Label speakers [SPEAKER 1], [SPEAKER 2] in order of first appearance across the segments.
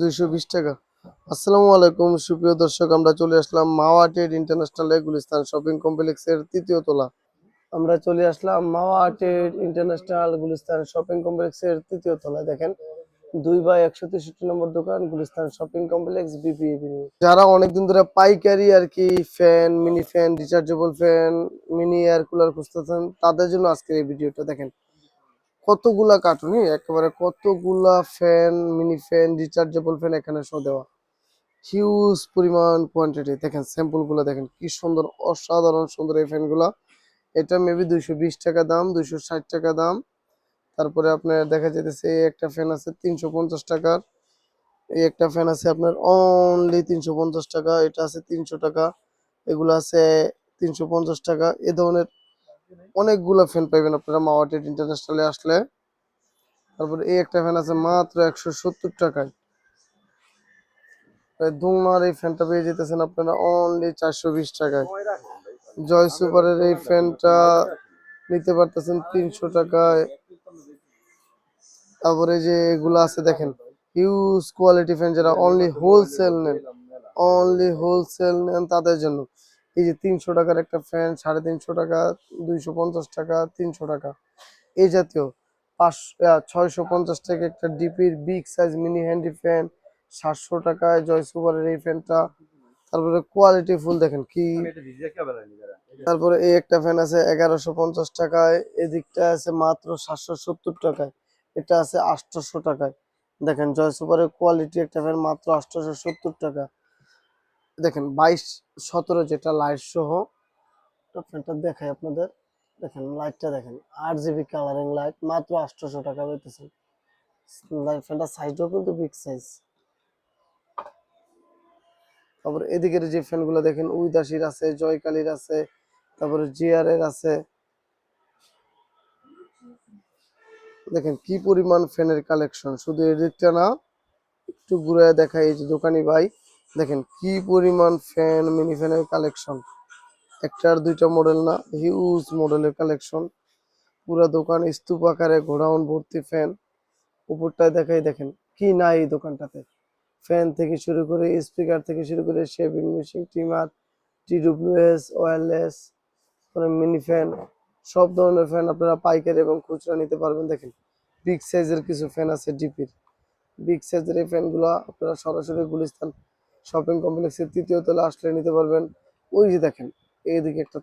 [SPEAKER 1] দুইশো বিশ টাকা। আসসালামু আলাইকুম, সুপ্রিয় দর্শক, আমরা চলে আসলাম Mawa trade international Gulistan shopping কমপ্লেক্সের তৃতীয় তলা। আমরা চলে আসলাম Mawa trade international Gulistan shopping কমপ্লেক্সের তৃতীয় তলায়। দেখেন, দুই বাই একশো তেষট্টি নম্বর দোকান, গুলিস্তান শপিং কমপ্লেক্স বিপি যারা অনেকদিন ধরে পাইকারি আর কি, fan, mini fan, rechargeable fan, mini air cooler খুঁজতেছেন, তাদের জন্য আজকের এই ভিডিওটা। দেখেন কতগুলা কার্টুনই একেবারে কতগুলা fan mini fan rechargeable fan এখানে শো দেওয়া। হিউজ পরিমাণ কোয়ান্টিটি দেখেন স্যাম্পলগুলা দেখেন, কি সুন্দর, অসাধারণ সুন্দর এই ফ্যানগুলা। এটা মেবি দুইশো বিশ টাকা দাম, দুইশো ষাট টাকা দাম। তারপরে আপনার দেখা যেতেছে এই একটা ফ্যান আছে তিনশো পঞ্চাশ টাকার। এই একটা ফ্যান আছে আপনার অনলি তিনশো পঞ্চাশ টাকা, এটা আছে তিনশো টাকা। এগুলো আছে তিনশো পঞ্চাশ টাকা। এ ধরনের অনেকগুলো ফ্যান পাইবেন আপনারা মাওয়াটেড ইন্টারন্যাশনালে আসলে। তারপরে এই একটা ফ্যান আছে মাত্র একশো সত্তর টাকায়। দুমার এই ফ্যানটা পেয়ে যেতেছেন আপনারা অনলি চারশো বিশ টাকায়। জয় সুপারের এই ফ্যানটা নিতে পারতেছেন তিনশো টাকায়। তারপরে যে এগুলো আছে, দেখেন হিউজ কোয়ালিটি ফ্যান যারা অনলি হোলসেল নেন অনলি হোলসেল নেন তাদের জন্য। এই যে তিনশো টাকার একটা ফ্যান সাড়ে তিনশো টাকা দুইশো পঞ্চাশ টাকা তিনশো টাকা। এই জাতীয় পাঁচশো ছয়শো পঞ্চাশ টাকা একটা ডিপির big size mini handy fan সাতশো টাকায় জয় সুপারের এই ফ্যানটা। তারপরে কোয়ালিটি ফুল দেখেন কি। তারপরে এই একটা ফ্যান আছে এগারোশো পঞ্চাশ টাকায় এদিকটা আছে মাত্র সাতশো সত্তর টাকায় এটা আছে আটশোশো টাকায়। দেখেন জয় সুপারের কোয়ালিটি একটা ফ্যান মাত্র আটশোশো সত্তর টাকা। দেখেন বাইশ, সতেরো যেটা লাইট সহ ফ্যানটা দেখাই আপনাদের। দেখেন লাইটটা দেখেন, আট জিবি কালারিং লাইট মাত্র আটশোশো টাকা পেতেছেন লাইট ফ্যানটা সাইজও কিন্তু বিগ সাইজ তারপর এদিকের যে ফ্যানগুলো দেখেন উইদাসির আছে, জয়কালীর আছে, তারপরে জিআর এর আছে। দেখেন কি পরিমাণ ফ্যানের কালেকশন শুধু এদিকটা না, একটু ঘুরে দেখাই এই যে দোকানি ভাই। দেখেন, কি পরিমাণ ফ্যান মিনি ফ্যানের কালেকশন একটা আর দুইটা মডেল না হিউজ মডেলের কালেকশন পুরো দোকান স্তূপ আকারে গোডাউন ভর্তি ফ্যান উপরটায় দেখাই, দেখেন, কি নাই এই দোকানটাতে। ফ্যান থেকে শুরু করে স্পিকার থেকে শুরু করে shaving machine trimmer TWS wireless mini fan সব ধরনের ফ্যান আপনারা পাইকারি এবং খুচরা নিতে পারবেন। দেখেন বিগ সাইজের কিছু ফ্যান আছে ডিপির বিগ সাইজের এই ফ্যানগুলো আপনারা সরাসরি গুলিস্তান শপিং কমপ্লেক্সের তৃতীয় তলা আসলে নিতে পারবেন। ওই যে দেখেন, এইদিকে একটা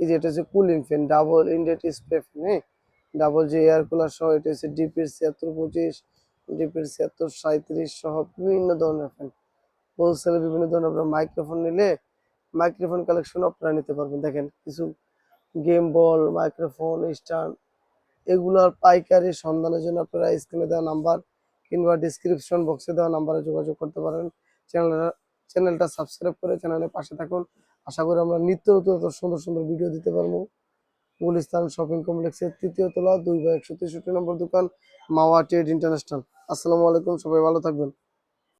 [SPEAKER 1] এই যে এটা হচ্ছে কুলিং ফ্যান ডাবল ইন্ডেট স্প্রে ফ্যান হ্যাঁ? ডাবল যে এয়ার কুলার সহ, এটা হচ্ছে ডিপির ছিয়াত্তর পঁচিশ ডিপির ছিয়াত্তর সাঁত্রিশ সহ বিভিন্ন ধরনের ফ্যান হোলসেলে বিভিন্ন ধরনের আপনার মাইক্রোফোন নিলে মাইক্রোফোন কালেকশন আপনারা নিতে পারবেন। দেখেন, কিছু গেম বল মাইক্রোফোন স্ট্যান্ড এগুলোর পাইকারি সন্ধানের জন্য আপনারা স্ক্রিনে দেওয়া নাম্বার কিংবা ডিসক্রিপশন বক্সে দেওয়া নাম্বারে যোগাযোগ করতে পারেন। চ্যানেলটা চ্যানেলটা সাবস্ক্রাইব করে চ্যানেলের পাশে থাকুন। আশা করি আমরা নিত্য নতুন সুন্দর সুন্দর ভিডিও দিতে পারব। গুলিস্তান শপিং কমপ্লেক্সের তৃতীয় তলা দুই বা একশো তেষট্টি নম্বর দোকান, মাওয়া ট্রেড ইন্টারন্যাশনাল আসসালামু আলাইকুম, সবাই ভালো থাকবেন।